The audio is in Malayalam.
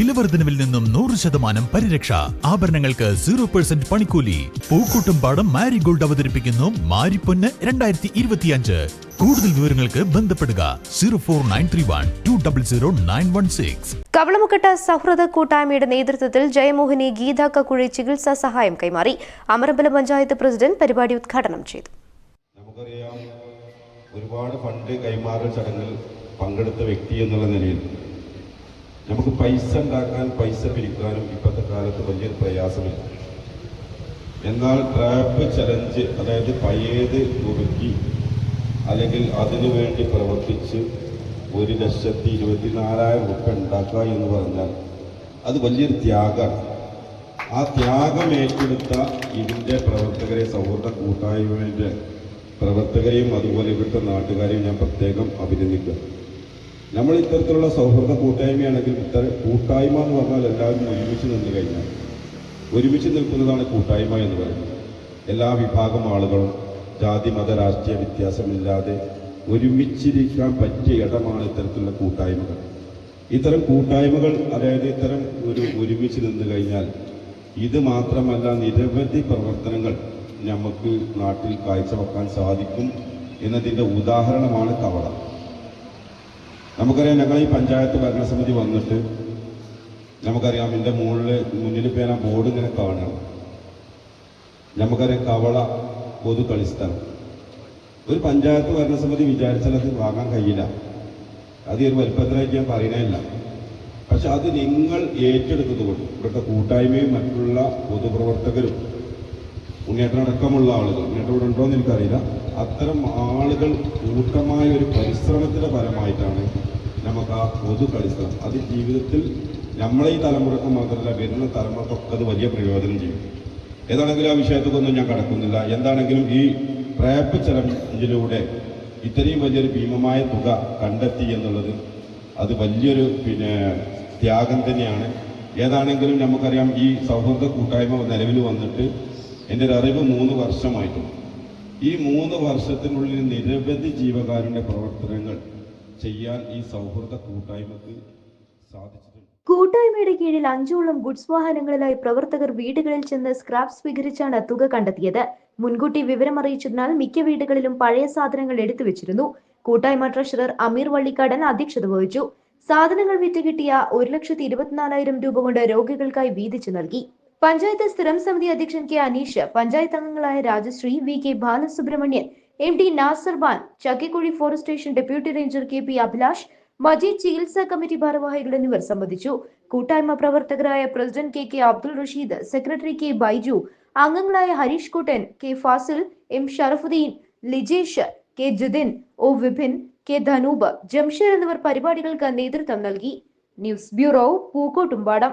വിലവർദ്ധനവിൽ നിന്നും നൂറ് ശതമാനം പരിരക്ഷ. ആഭരണങ്ങൾക്ക് സീറോ പെർസെന്റ് പണിക്കൂലി. പൂക്കൂട്ടും പാടം മാരിഗോൾഡ് അവതരിപ്പിക്കുന്നു മാരിപ്പൊന്ന് രണ്ടായിരത്തി ഇരുപത്തിയഞ്ച് കൂടുതൽ വിവരങ്ങൾക്ക് ബന്ധപ്പെടുക zero four nine three one two double zero nine one six. Kavalamukkatta സൗഹൃദ കൂട്ടായ്മയുടെ നേതൃത്വത്തിൽ ജയമോഹിനി ഗീത കക്കുഴി ചികിത്സാ സഹായം കൈമാറി അമരബല പഞ്ചായത്ത് പ്രസിഡന്റ് പരിപാടി ഉദ്ഘാടനം ചെയ്തു. നമുക്കറിയാം ഒരുപാട് ഫണ്ട് കൈമാറൽ ചടങ്ങിൽ പങ്കെടുത്ത വ്യക്തി എന്നുള്ള നിലയിൽ നമുക്ക് പൈസ ഉണ്ടാക്കാൻ പൈസ പിരിക്കാനും ഇപ്പോഴത്തെ കാലത്ത് വലിയൊരു പ്രയാസമില്ല. എന്നാൽ ട്രാപ്പ് ചലഞ്ച് അതായത് പയ്യത് നുറുക്കി അല്ലെങ്കിൽ അതിനു വേണ്ടി പ്രവർത്തിച്ച് ഒരു ലക്ഷത്തി ഇരുപത്തിനാലായിരം റുപ്യ ഉണ്ടാക്കുക എന്ന് പറഞ്ഞാൽ അത് വലിയൊരു ത്യാഗമാണ്. ആ ത്യാഗം ഏറ്റെടുത്ത ഇതിന്റെ പ്രവർത്തകരെ സൗഹൃദ കൂട്ടായ്മയുടെ പ്രവർത്തകരെയും അതുപോലെ ഇവിടുത്തെ നാട്ടുകാരെയും ഞാൻ പ്രത്യേകം അഭിനന്ദിക്കുക നമ്മൾ ഇത്തരത്തിലുള്ള സൗഹൃദ കൂട്ടായ്മയാണെങ്കിൽ കൂട്ടായ്മ എന്ന് പറഞ്ഞാൽ എല്ലാവരും ഒരുമിച്ച് നിന്ന് കഴിഞ്ഞാൽ ഒരുമിച്ച് നിൽക്കുന്നതാണ് കൂട്ടായ്മ എന്ന് പറയുന്നത്. എല്ലാ വിഭാഗം ആളുകളും ജാതി മത രാഷ്ട്രീയ വ്യത്യാസമില്ലാതെ ഒരുമിച്ചിരിക്കാൻ പറ്റിയ ഇടമാണ് ഇത്തരത്തിലുള്ള കൂട്ടായ്മകൾ. ഇത്തരം കൂട്ടായ്മകൾ അതായത് ഇത്തരം ഒരു ഒരുമിച്ച് നിന്ന് കഴിഞ്ഞാൽ ഇത് മാത്രമല്ല നിരവധി പ്രവർത്തനങ്ങൾ നമുക്ക് നാട്ടിൽ കാഴ്ചവെക്കാൻ സാധിക്കും എന്നതിന്റെ ഉദാഹരണമാണ് കവള നമുക്കറിയാം ഞങ്ങൾ ഈ പഞ്ചായത്ത് ഭരണസമിതി വന്നിട്ട് നമുക്കറിയാം എന്റെ മുകളിൽ മുന്നിൽ പേന ബോർഡ് ഇങ്ങനെ കാണണം നമുക്കറിയാം കവള പൊതു കളിസ്ഥലം. ഒരു പഞ്ചായത്ത് ഭരണസമിതി വിചാരിച്ചാൽ അത് വാങ്ങാൻ കഴിയില്ല. അത് ഒരു വലിപ്പത്തിലായിട്ട് ഞാൻ പറയണേയില്ല പക്ഷെ അത് നിങ്ങൾ ഏറ്റെടുത്തത് കൊണ്ട് ഇവിടുത്തെ കൂട്ടായ്മയും മറ്റുള്ള പൊതുപ്രവർത്തകരും ഉണ്ണിയേട്ടനടക്കമുള്ള ആളുകൾ ഉണ്ണിയേട്ടൻ ഇവിടെ ഉണ്ടോ എന്ന് എനിക്കറിയില്ല. അത്തരം ആളുകൾ കൂട്ടമായ ഒരു പരിശ്രമത്തിന്റെ ഫലമായിട്ടാണ് നമുക്ക് ആ പൊതു കളിസ്ഥലം അത് ജീവിതത്തിൽ നമ്മളെ ഈ തലമുറയ്ക്ക് മാത്രമല്ല വരുന്ന തലമുറക്കൊക്കെ അത് വലിയ പ്രയോജനം ചെയ്യും. ഏതാണെങ്കിലും ആ വിഷയത്തൊന്നും ഞാൻ കടക്കുന്നില്ല. എന്താണെങ്കിലും ഈ പ്രയപ്പ് ചലഞ്ചിലൂടെ ഇത്രയും വലിയൊരു ഭീമമായ തുക കണ്ടെത്തി എന്നുള്ളത് അത് വലിയൊരു പിന്നെ ത്യാഗം തന്നെയാണ്. ഏതാണെങ്കിലും നമുക്കറിയാം ഈ സൗഹൃദ കൂട്ടായ്മ നിലവിൽ വന്നിട്ട് എന്റെ ഒരു അറിവ് മൂന്ന് വർഷമായിട്ടുണ്ട് ഈ മൂന്ന് വർഷത്തിനുള്ളിൽ നിരവധി ജീവകാരുണ്യ പ്രവർത്തനങ്ങൾ ചെയ്യാൻ ഈ സൗഹൃദ കൂട്ടായ്മക്ക് സാധിച്ചിട്ടുണ്ട്. കൂട്ടായ്മയുടെ കീഴിൽ അഞ്ചോളം ഗുഡ്സ് വാഹനങ്ങളിലായി പ്രവർത്തകർ വീടുകളിൽ ചെന്ന് സ്ക്രാപ്പ് സ്വീകരിച്ചാണ് തുക കണ്ടെത്തിയത്. മുൻകൂട്ടി വിവരം അറിയിച്ചതിനാൽ മിക്ക വീടുകളിലും പഴയ സാധനങ്ങൾ എടുത്തു വെച്ചിരുന്നു. കൂട്ടായ്മ ട്രഷറർ അമീർ വള്ളിക്കാടൻ അധ്യക്ഷത വഹിച്ചു. സാധനങ്ങൾ വിറ്റ് കിട്ടിയ ഒരു ലക്ഷത്തി ഇരുപത്തിനാലായിരം രൂപ കൊണ്ട് രോഗികൾക്കായി വീതിച്ചു നൽകി. പഞ്ചായത്ത് സ്ഥിരം സമിതി അധ്യക്ഷൻ കെ അനീഷ് പഞ്ചായത്ത് അംഗങ്ങളായ Rajasree V K Balasubramanian M D Nasar Ban Chakkikuzhi forest station deputy ranger K P Abhilash Majeed ചികിത്സാ കമ്മിറ്റി ഭാരവാഹികൾ എന്നിവർ സംബന്ധിച്ചു. കൂട്ടായ്മ പ്രവർത്തകരായ president K K Abdul Rasheed secretary K Baiju അംഗങ്ങളായ Harish Kuttan K Fasil M Sharafudheen Lijesh K Judin O Vipin K Dhanoob Jamsheer എന്നിവർ പരിപാടികൾക്ക് നേതൃത്വം നൽകി. News bureau Pookkottumpadam.